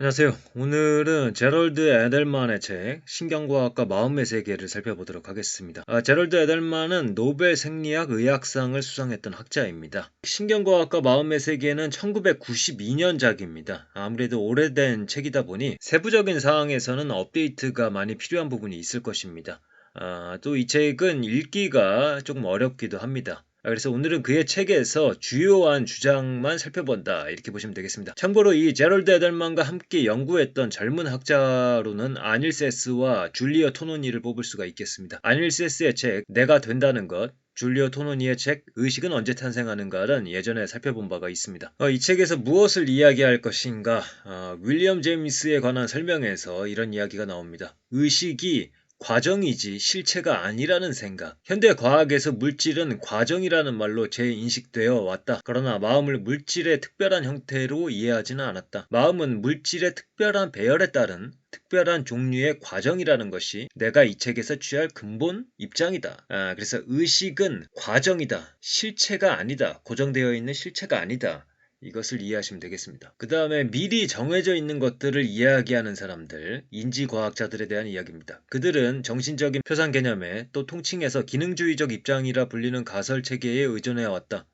안녕하세요. 오늘은 제럴드 에델만의 책 신경과학과 마음의 세계를 살펴보도록 하겠습니다. 아, 제럴드 에델만은 노벨 생리학 의학상을 수상했던 학자입니다. 신경과학과 마음의 세계는 1992년작입니다. 아무래도 오래된 책이다 보니 세부적인 사항에서는 업데이트가 많이 필요한 부분이 있을 것입니다. 아, 또 이 책은 읽기가 조금 어렵기도 합니다. 아, 그래서 오늘은 그의 책에서 주요한 주장만 살펴본다 이렇게 보시면 되겠습니다. 참고로 이 제럴드 에델만과 함께 연구했던 젊은 학자로는 아닐세스와 줄리어 토노니를 뽑을 수가 있겠습니다. 아닐세스의 책 내가 된다는 것 줄리오 토노니의 책 의식은 언제 탄생하는가는 예전에 살펴본 바가 있습니다. 어, 이 책에서 무엇을 이야기할 것인가 어, 윌리엄 제임스에 관한 설명에서 이런 이야기가 나옵니다. 의식이 과정이지 실체가 아니라는 생각. 현대 과학에서 물질은 과정이라는 말로 재인식되어 왔다. 그러나 마음을 물질의 특별한 형태로 이해하지는 않았다. 마음은 물질의 특별한 배열에 따른 특별한 종류의 과정이라는 것이 내가 이 책에서 취할 근본 입장이다. 아, 그래서 의식은 과정이다. 실체가 아니다. 고정되어 있는 실체가 아니다. 이것을 이해하시면 되겠습니다. 그 다음에 미리 정해져 있는 것들을 이야기하는 사람들, 인지과학자들에 대한 이야기입니다. 그들은 정신적인 표상 개념에 또 통칭해서 기능주의적 입장이라 불리는 가설 체계에 의존해 왔다.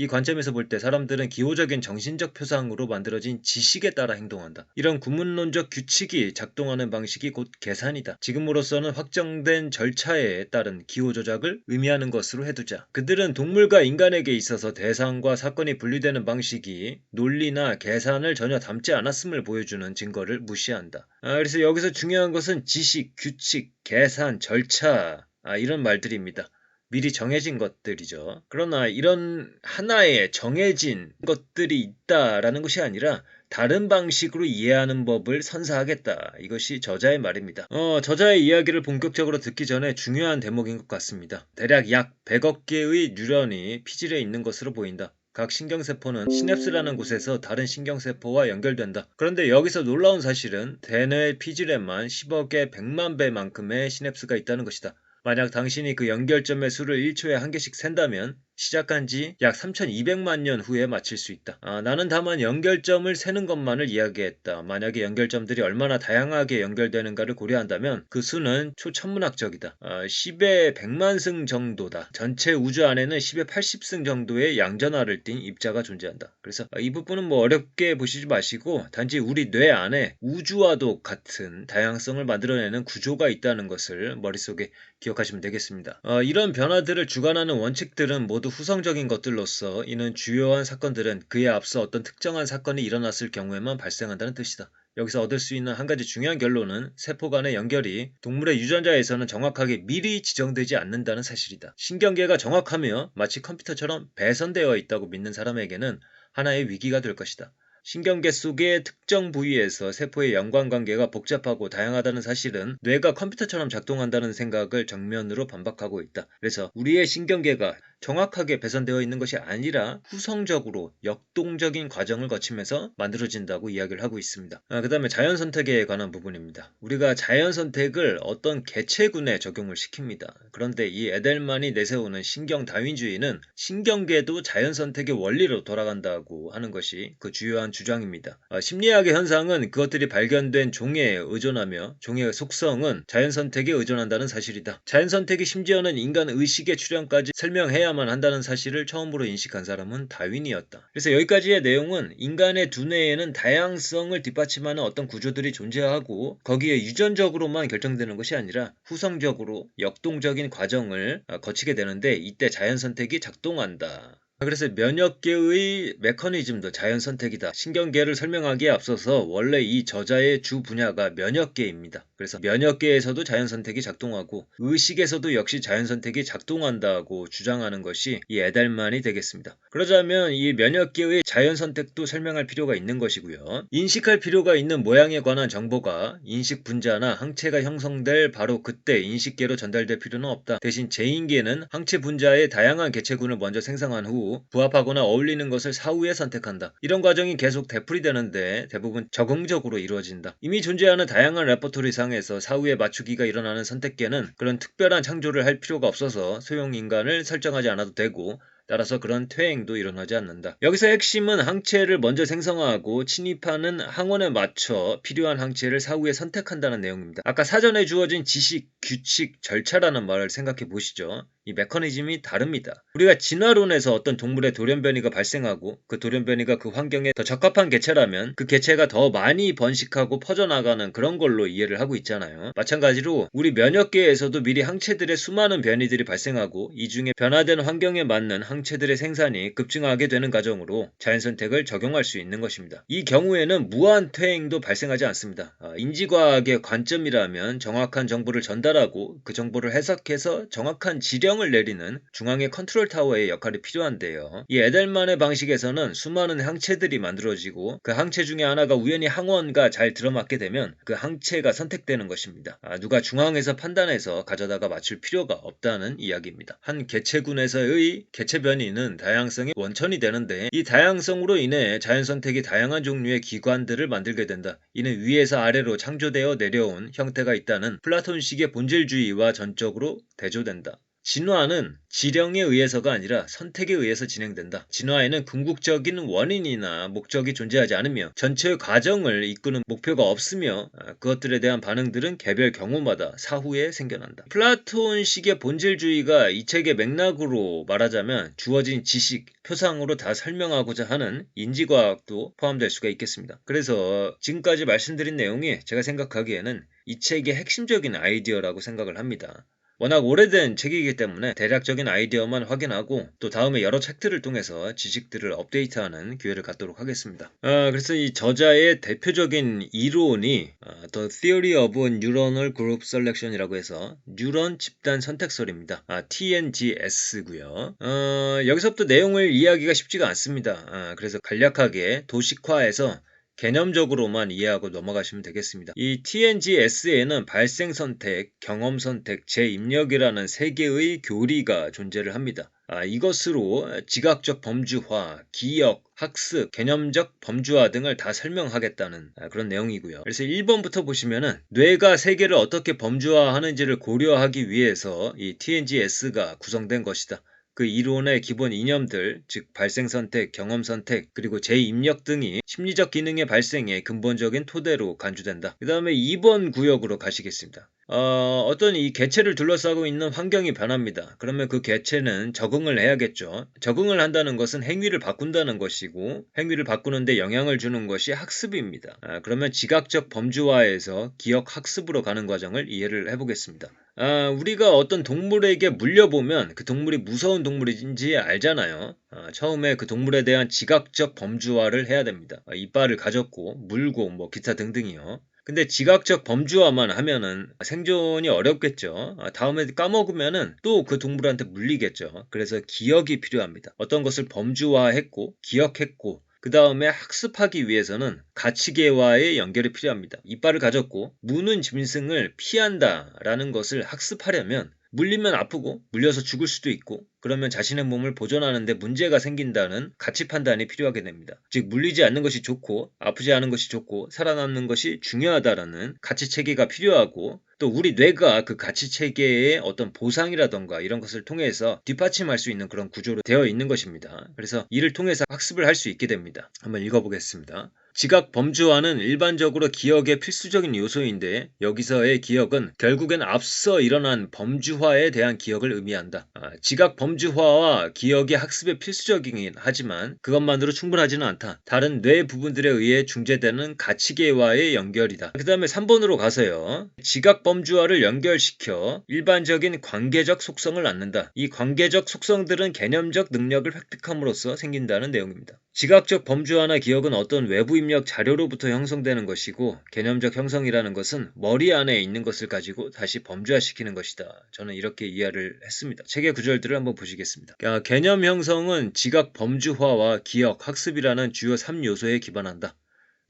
이 관점에서 볼 때 사람들은 기호적인 정신적 표상으로 만들어진 지식에 따라 행동한다. 이런 구문론적 규칙이 작동하는 방식이 곧 계산이다. 지금으로서는 확정된 절차에 따른 기호 조작을 의미하는 것으로 해두자. 그들은 동물과 인간에게 있어서 대상과 사건이 분리되는 방식이 논리나 계산을 전혀 담지 않았음을 보여주는 증거를 무시한다. 아, 그래서 여기서 중요한 것은 지식, 규칙, 계산, 절차 아, 이런 말들입니다. 미리 정해진 것들이죠. 그러나 이런 하나의 정해진 것들이 있다라는 것이 아니라 다른 방식으로 이해하는 법을 선사하겠다. 이것이 저자의 말입니다. 어, 저자의 이야기를 본격적으로 듣기 전에 중요한 대목인 것 같습니다. 대략 약 100억 개의 뉴런이 피질에 있는 것으로 보인다. 각 신경세포는 시냅스라는 곳에서 다른 신경세포와 연결된다. 그런데 여기서 놀라운 사실은 대뇌 피질에만 10억의 100만 배만큼의 시냅스가 있다는 것이다. 만약 당신이 그 연결점의 수를 1초에 한 개씩 센다면 시작한 지 약 3200만 년 후에 마칠 수 있다. 아, 나는 다만 연결점을 세는 것만을 이야기했다. 만약에 연결점들이 얼마나 다양하게 연결되는가를 고려한다면 그 수는 초천문학적이다. 아, 10의 100만 승 정도다. 전체 우주 안에는 10의 80승 정도의 양전하를 띤 입자가 존재한다. 그래서 이 부분은 뭐 어렵게 보시지 마시고 단지 우리 뇌 안에 우주와도 같은 다양성을 만들어내는 구조가 있다는 것을 머릿속에 기억하시면 되겠습니다. 어, 이런 변화들을 주관하는 원칙들은 모두 후성적인 것들로서 이는 주요한 사건들은 그에 앞서 어떤 특정한 사건이 일어났을 경우에만 발생한다는 뜻이다. 여기서 얻을 수 있는 한 가지 중요한 결론은 세포 간의 연결이 동물의 유전자에서는 정확하게 미리 지정되지 않는다는 사실이다. 신경계가 정확하며 마치 컴퓨터처럼 배선되어 있다고 믿는 사람에게는 하나의 위기가 될 것이다. 신경계 속의 특정 부위에서 세포의 연관관계가 복잡하고 다양하다는 사실은 뇌가 컴퓨터처럼 작동한다는 생각을 정면으로 반박하고 있다. 그래서 우리의 신경계가 정확하게 배선되어 있는 것이 아니라 후성적으로 역동적인 과정을 거치면서 만들어진다고 이야기를 하고 있습니다. 아, 그 다음에 자연 선택에 관한 부분입니다. 우리가 자연 선택을 어떤 개체군에 적용을 시킵니다. 그런데 이 에델만이 내세우는 신경 다윈주의는 신경계도 자연 선택의 원리로 돌아간다고 하는 것이 그 주요한 주장입니다. 아, 심리학의 현상은 그것들이 발견된 종에 의존하며 종의 속성은 자연 선택에 의존한다는 사실이다. 자연 선택이 심지어는 인간 의식의 출현까지 설명해야 해야만 한다는 사실을 처음으로 인식한 사람은 다윈이었다. 그래서 여기까지의 내용은 인간의 두뇌에는 다양성을 뒷받침하는 어떤 구조들이 존재하고 거기에 유전적으로만 결정되는 것이 아니라 후성적으로 역동적인 과정을 거치게 되는데 이때 자연 선택이 작동한다. 그래서 면역계의 메커니즘도 자연 선택이다. 신경계를 설명하기에 앞서서 원래 이 저자의 주 분야가 면역계입니다. 그래서 면역계에서도 자연 선택이 작동하고 의식에서도 역시 자연 선택이 작동한다고 주장하는 것이 이 에달만이 되겠습니다. 그러자면 이 면역계의 자연 선택도 설명할 필요가 있는 것이고요. 인식할 필요가 있는 모양에 관한 정보가 인식 분자나 항체가 형성될 바로 그때 인식계로 전달될 필요는 없다. 대신 제인계는 항체 분자의 다양한 개체군을 먼저 생성한 후 부합하거나 어울리는 것을 사후에 선택한다. 이런 과정이 계속 되풀이되는데 대부분 적응적으로 이루어진다. 이미 존재하는 다양한 레퍼토리 상에서 사후에 맞추기가 일어나는 선택계는 그런 특별한 창조를 할 필요가 없어서 소형 인간을 설정하지 않아도 되고 따라서 그런 퇴행도 일어나지 않는다. 여기서 핵심은 항체를 먼저 생성하고 침입하는 항원에 맞춰 필요한 항체를 사후에 선택한다는 내용입니다. 아까 사전에 주어진 지식, 규칙, 절차라는 말을 생각해 보시죠. 이 메커니즘이 다릅니다. 우리가 진화론에서 어떤 동물의 돌연변이가 발생하고 그 돌연변이가 그 환경에 더 적합한 개체라면 그 개체가 더 많이 번식하고 퍼져나가는 그런 걸로 이해를 하고 있잖아요. 마찬가지로 우리 면역계에서도 미리 항체들의 수많은 변이들이 발생하고 이 중에 변화된 환경에 맞는 항체들의 생산이 급증하게 되는 과정으로 자연선택을 적용할 수 있는 것입니다. 이 경우에는 무한 퇴행도 발생하지 않습니다. 아, 인지과학의 관점이라면 정확한 정보를 전달하고 그 정보를 해석해서 정확한 지령 결정을 내리는 중앙의 컨트롤 타워의 역할이 필요한데요. 이 에델만의 방식에서는 수많은 항체들이 만들어지고 그 항체 중에 하나가 우연히 항원과 잘 들어맞게 되면 그 항체가 선택되는 것입니다. 아, 누가 중앙에서 판단해서 가져다가 맞출 필요가 없다는 이야기입니다. 한 개체군에서의 개체 변이는 다양성의 원천이 되는데 이 다양성으로 인해 자연 선택이 다양한 종류의 기관들을 만들게 된다. 이는 위에서 아래로 창조되어 내려온 형태가 있다는 플라톤식의 본질주의와 전적으로 대조된다. 진화는 지령에 의해서가 아니라 선택에 의해서 진행된다. 진화에는 궁극적인 원인이나 목적이 존재하지 않으며 전체의 과정을 이끄는 목표가 없으며 아, 그것들에 대한 반응들은 개별 경우마다 사후에 생겨난다. 플라톤식의 본질주의가 이 책의 맥락으로 말하자면 주어진 지식, 표상으로 다 설명하고자 하는 인지과학도 포함될 수가 있겠습니다. 그래서 지금까지 말씀드린 내용이 제가 생각하기에는 이 책의 핵심적인 아이디어라고 생각을 합니다. 워낙 오래된 책이기 때문에 대략적인 아이디어만 확인하고 또 다음에 여러 책들을 통해서 지식들을 업데이트하는 기회를 갖도록 하겠습니다. 아, 그래서 이 저자의 대표적인 이론이 아, The Theory of Neuronal Group Selection이라고 해서 뉴런 집단 선택설입니다. 아, TNGS고요. 어, 여기서부터 내용을 이해하기가 쉽지가 않습니다. 아, 그래서 간략하게 도식화해서 개념적으로만 이해하고 넘어가시면 되겠습니다. 이 TNGS에는 발생 선택, 경험 선택, 재입력이라는 세 개의 교리가 존재를 합니다. 아, 이것으로 지각적 범주화, 기억, 학습, 개념적 범주화 등을 다 설명하겠다는 아, 그런 내용이고요. 그래서 1번부터 보시면은 뇌가 세계를 어떻게 범주화하는지를 고려하기 위해서 이 TNGS가 구성된 것이다. 그 이론의 기본 이념들, 즉 발생 선택, 경험 선택, 그리고 재입력 등이 심리적 기능의 발생에 근본적인 토대로 간주된다. 그 다음에 2번 구역으로 가시겠습니다. 어, 어떤 이 개체를 둘러싸고 있는 환경이 변합니다. 그러면 그 개체는 적응을 해야겠죠. 적응을 한다는 것은 행위를 바꾼다는 것이고 행위를 바꾸는데 영향을 주는 것이 학습입니다. 아, 그러면 지각적 범주화에서 기억 학습으로 가는 과정을 이해를 해보겠습니다. 아, 우리가 어떤 동물에게 물려보면 그 동물이 무서운 동물인지 알잖아요. 아, 처음에 그 동물에 대한 지각적 범주화를 해야 됩니다. 아, 이빨을 가졌고 물고 뭐 기타 등등이요. 근데 지각적 범주화만 하면은 생존이 어렵겠죠. 아, 다음에 까먹으면은 또 그 동물한테 물리겠죠. 그래서 기억이 필요합니다. 어떤 것을 범주화했고 기억했고 그 다음에 학습하기 위해서는 가치계와의 연결이 필요합니다. 이빨을 가졌고 무는 짐승을 피한다라는 것을 학습하려면 물리면 아프고 물려서 죽을 수도 있고 그러면 자신의 몸을 보존하는데 문제가 생긴다는 가치 판단이 필요하게 됩니다. 즉 물리지 않는 것이 좋고 아프지 않은 것이 좋고 살아남는 것이 중요하다라는 가치 체계가 필요하고 또 우리 뇌가 그 가치 체계의 어떤 보상이라던가 이런 것을 통해서 뒷받침할 수 있는 그런 구조로 되어 있는 것입니다. 그래서 이를 통해서 학습을 할 수 있게 됩니다. 한번 읽어보겠습니다. 지각 범주화는 일반적으로 기억의 필수적인 요소인데 여기서의 기억은 결국엔 앞서 일어난 범주화에 대한 기억을 의미한다. 아, 지각 범주화와 기억이 학습에 필수적이긴 하지만 그것만으로 충분하지는 않다. 다른 뇌 부분들에 의해 중재되는 가치계와의 연결이다. 그 다음에 3번으로 가서요. 지각 범주화를 연결시켜 일반적인 관계적 속성을 낳는다. 이 관계적 속성들은 개념적 능력을 획득함으로써 생긴다는 내용입니다. 지각적 범주화나 기억은 어떤 외부 입력 자료로부터 형성되는 것이고 개념적 형성이라는 것은 머리 안에 있는 것을 가지고 다시 범주화시키는 것이다. 저는 이렇게 이해를 했습니다. 책의 구절들을 한번 보시겠습니다. 아, 개념 형성은 지각 범주화와 기억, 학습이라는 주요 3요소에 기반한다.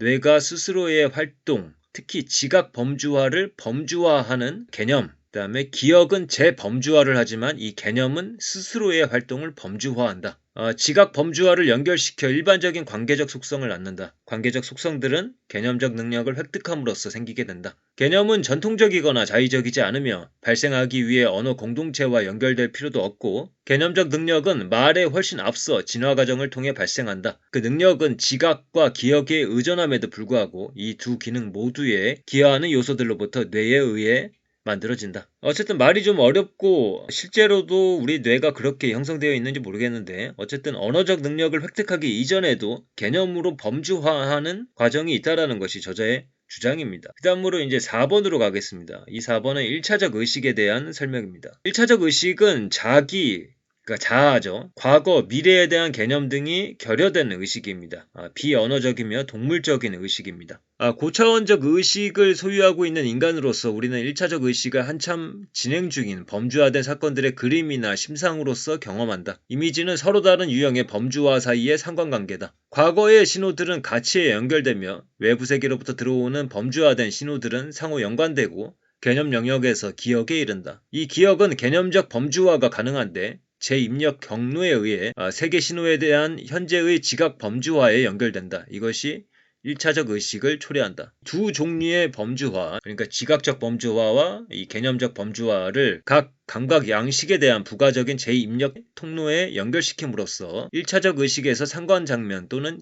뇌가 스스로의 활동, 특히 지각 범주화를 범주화하는 개념, 그 다음에 기억은 재범주화를 하지만 이 개념은 스스로의 활동을 범주화한다. 어, 지각 범주화를 연결시켜 일반적인 관계적 속성을 낳는다. 관계적 속성들은 개념적 능력을 획득함으로써 생기게 된다. 개념은 전통적이거나 자의적이지 않으며 발생하기 위해 언어 공동체와 연결될 필요도 없고 개념적 능력은 말에 훨씬 앞서 진화 과정을 통해 발생한다. 그 능력은 지각과 기억에 의존함에도 불구하고 이 두 기능 모두에 기여하는 요소들로부터 뇌에 의해 만들어진다. 어쨌든 말이 좀 어렵고 실제로도 우리 뇌가 그렇게 형성되어 있는지 모르겠는데 어쨌든 언어적 능력을 획득하기 이전에도 개념으로 범주화하는 과정이 있다라는 것이 저자의 주장입니다. 그 다음으로 이제 4번으로 가겠습니다. 이 4번은 1차적 의식에 대한 설명입니다. 1차적 의식은 자기, 그러니까 자아죠. 과거, 미래에 대한 개념 등이 결여된 의식입니다. 아, 비언어적이며 동물적인 의식입니다. 아, 고차원적 의식을 소유하고 있는 인간으로서 우리는 1차적 의식을 한참 진행 중인 범주화된 사건들의 그림이나 심상으로서 경험한다. 이미지는 서로 다른 유형의 범주화 사이의 상관관계다. 과거의 신호들은 가치에 연결되며 외부 세계로부터 들어오는 범주화된 신호들은 상호 연관되고 개념 영역에서 기억에 이른다. 이 기억은 개념적 범주화가 가능한데 재입력 경로에 의해 아, 세계 신호에 대한 현재의 지각 범주화에 연결된다. 이것이 1차적 의식을 초래한다. 두 종류의 범주화, 그러니까 지각적 범주화와 이 개념적 범주화를 각 감각 양식에 대한 부가적인 재입력 통로에 연결시킴으로써 1차적 의식에서 상관 장면 또는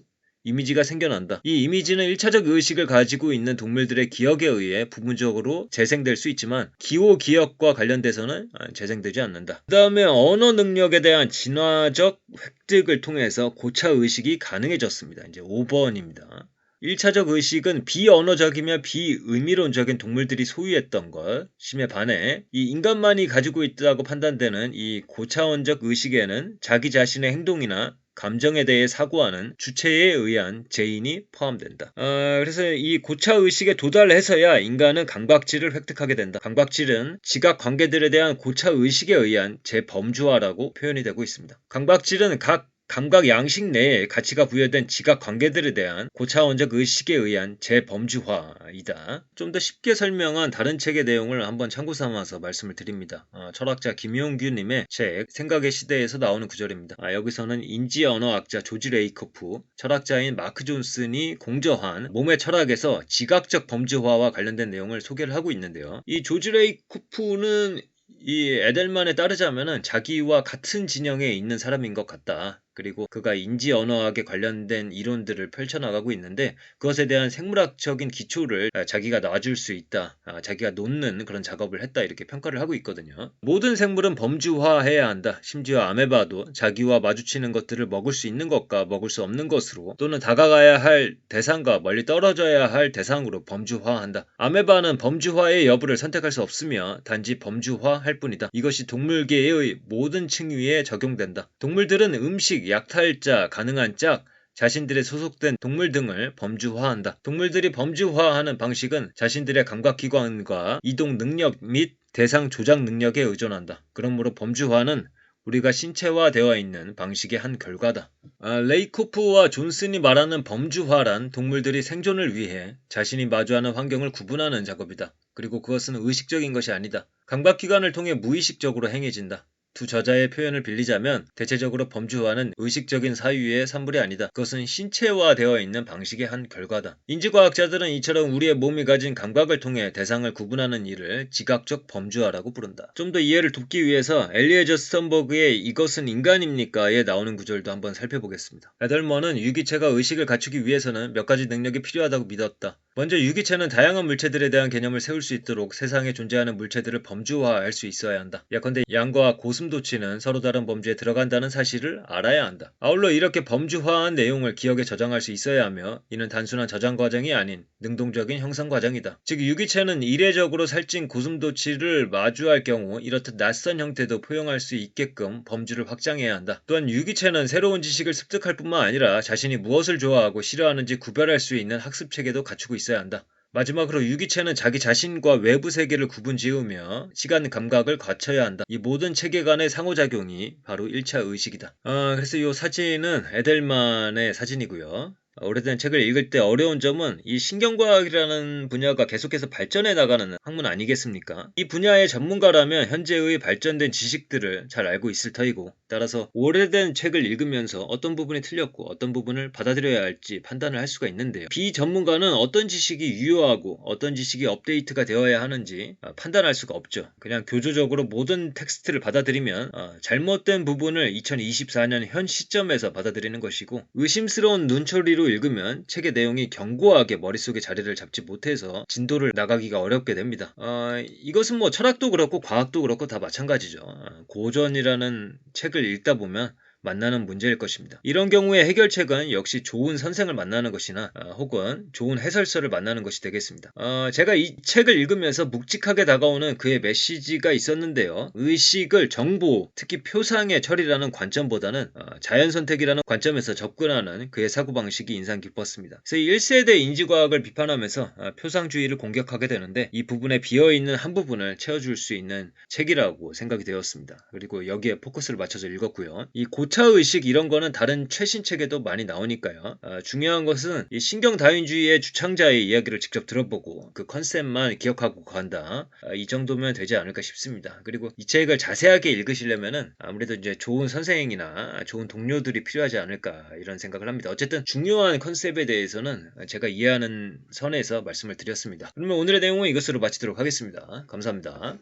이미지가 생겨난다. 이 이미지는 1차적 의식을 가지고 있는 동물들의 기억에 의해 부분적으로 재생될 수 있지만 기호 기억과 관련돼서는 아, 재생되지 않는다. 그 다음에 언어 능력에 대한 진화적 획득을 통해서 고차 의식이 가능해졌습니다. 이제 5번입니다. 1차적 의식은 비언어적이며 비의미론적인 동물들이 소유했던 것심에 반해 이 인간만이 가지고 있다고 판단되는 이 고차원적 의식에는 자기 자신의 행동이나 감정에 대해 사고하는 주체에 의한 제인이 포함된다. 어, 그래서 이 고차 의식에 도달해서야 인간은 감각질을 획득하게 된다. 감각질은 지각 관계들에 대한 고차 의식에 의한 재범주화라고 표현이 되고 있습니다. 감각질은 각 감각 양식 내에 가치가 부여된 지각 관계들에 대한 고차원적 의식에 의한 재범주화이다. 좀 더 쉽게 설명한 다른 책의 내용을 한번 참고 삼아서 말씀을 드립니다. 어, 철학자 김용규님의 책 생각의 시대에서 나오는 구절입니다. 아, 여기서는 인지 언어학자 조지 레이커프, 철학자인 마크 존슨이 공저한 몸의 철학에서 지각적 범주화와 관련된 내용을 소개를 하고 있는데요. 이 조지 레이커프는 이 에델만에 따르자면은 자기와 같은 진영에 있는 사람인 것 같다. 그리고 그가 인지 언어학에 관련된 이론들을 펼쳐나가고 있는데 그것에 대한 생물학적인 기초를 아, 자기가 놔줄 수 있다. 아, 자기가 놓는 그런 작업을 했다. 이렇게 평가를 하고 있거든요. 모든 생물은 범주화해야 한다. 심지어 아메바도 자기와 마주치는 것들을 먹을 수 있는 것과 먹을 수 없는 것으로 또는 다가가야 할 대상과 멀리 떨어져야 할 대상으로 범주화한다. 아메바는 범주화의 여부를 선택할 수 없으며 단지 범주화할 뿐이다. 이것이 동물계의 모든 층위에 적용된다. 동물들은 음식, 약탈자, 가능한 짝, 자신들의 소속된 동물 등을 범주화한다. 동물들이 범주화하는 방식은 자신들의 감각기관과 이동 능력 및 대상 조작 능력에 의존한다. 그러므로 범주화는 우리가 신체화되어 있는 방식의 한 결과다. 아, 레이코프와 존슨이 말하는 범주화란 동물들이 생존을 위해 자신이 마주하는 환경을 구분하는 작업이다. 그리고 그것은 의식적인 것이 아니다. 감각기관을 통해 무의식적으로 행해진다. 두 저자의 표현을 빌리자면 대체적으로 범주화는 의식적인 사유의 산물이 아니다. 그것은 신체화되어 있는 방식의 한 결과다. 인지과학자들은 이처럼 우리의 몸이 가진 감각을 통해 대상을 구분하는 일을 지각적 범주화라고 부른다. 좀 더 이해를 돕기 위해서 엘리에저 스턴버그의 이것은 인간입니까에 나오는 구절도 한번 살펴보겠습니다. 에덜먼은 유기체가 의식을 갖추기 위해서는 몇 가지 능력이 필요하다고 믿었다. 먼저 유기체는 다양한 물체들에 대한 개념을 세울 수 있도록 세상에 존재하는 물체들을 범주화할 수 있어야 한다. 예컨대 양과 고 슴도치는 서로 다른 범주에 들어간다는 사실을 알아야 한다. 아울러 이렇게 범주화한 내용을 기억에 저장할 수 있어야 하며 이는 단순한 저장 과정이 아닌 능동적인 형성 과정이다. 즉 유기체는 이례적으로 살찐 고슴도치를 마주할 경우 이렇듯 낯선 형태도 포용할 수 있게끔 범주를 확장해야 한다. 또한 유기체는 새로운 지식을 습득할 뿐만 아니라 자신이 무엇을 좋아하고 싫어하는지 구별할 수 있는 학습 체계도 갖추고 있어야 한다. 마지막으로 유기체는 자기 자신과 외부 세계를 구분 지으며 시간 감각을 갖춰야 한다. 이 모든 체계 간의 상호작용이 바로 1차 의식이다. 아, 그래서 이 사진은 에델만의 사진이고요. 오래된 책을 읽을 때 어려운 점은 이 신경과학이라는 분야가 계속해서 발전해 나가는 학문 아니겠습니까? 이 분야의 전문가라면 현재의 발전된 지식들을 잘 알고 있을 터이고 따라서 오래된 책을 읽으면서 어떤 부분이 틀렸고 어떤 부분을 받아들여야 할지 판단을 할 수가 있는데요. 비전문가는 어떤 지식이 유효하고 어떤 지식이 업데이트가 되어야 하는지 아, 판단할 수가 없죠. 그냥 교조적으로 모든 텍스트를 받아들이면 아, 잘못된 부분을 2024년 현 시점에서 받아들이는 것이고 의심스러운 눈초리로 읽으면 책의 내용이 견고하게 머릿속에 자리를 잡지 못해서 진도를 나가기가 어렵게 됩니다. 아, 이것은 뭐 철학도 그렇고 과학도 그렇고 다 마찬가지죠. 아, 고전이라는 책을 읽다 보면 만나는 문제일 것입니다. 이런 경우에 해결책은 역시 좋은 선생을 만나는 것이나 아, 혹은 좋은 해설서를 만나는 것이 되겠습니다. 어, 제가 이 책을 읽으면서 묵직하게 다가오는 그의 메시지가 있었는데요. 의식을 정보, 특히 표상의 처리라는 관점보다는 어, 자연 선택이라는 관점에서 접근하는 그의 사고방식이 인상 깊었습니다. 그래서 1세대 인지과학을 비판하면서 아, 표상주의를 공격하게 되는데 이 부분에 비어있는 한 부분을 채워줄 수 있는 책이라고 생각이 되었습니다. 그리고 여기에 포커스를 맞춰서 읽었고요. 이고 차의식 이런 거는 다른 최신 책에도 많이 나오니까요. 아, 중요한 것은 이 신경다윈주의의 주창자의 이야기를 직접 들어보고 그 컨셉만 기억하고 간다. 아, 이 정도면 되지 않을까 싶습니다. 그리고 이 책을 자세하게 읽으시려면은 아무래도 이제 좋은 선생이나 좋은 동료들이 필요하지 않을까 이런 생각을 합니다. 어쨌든 중요한 컨셉에 대해서는 제가 이해하는 선에서 말씀을 드렸습니다. 그러면 오늘의 내용은 이것으로 마치도록 하겠습니다. 감사합니다.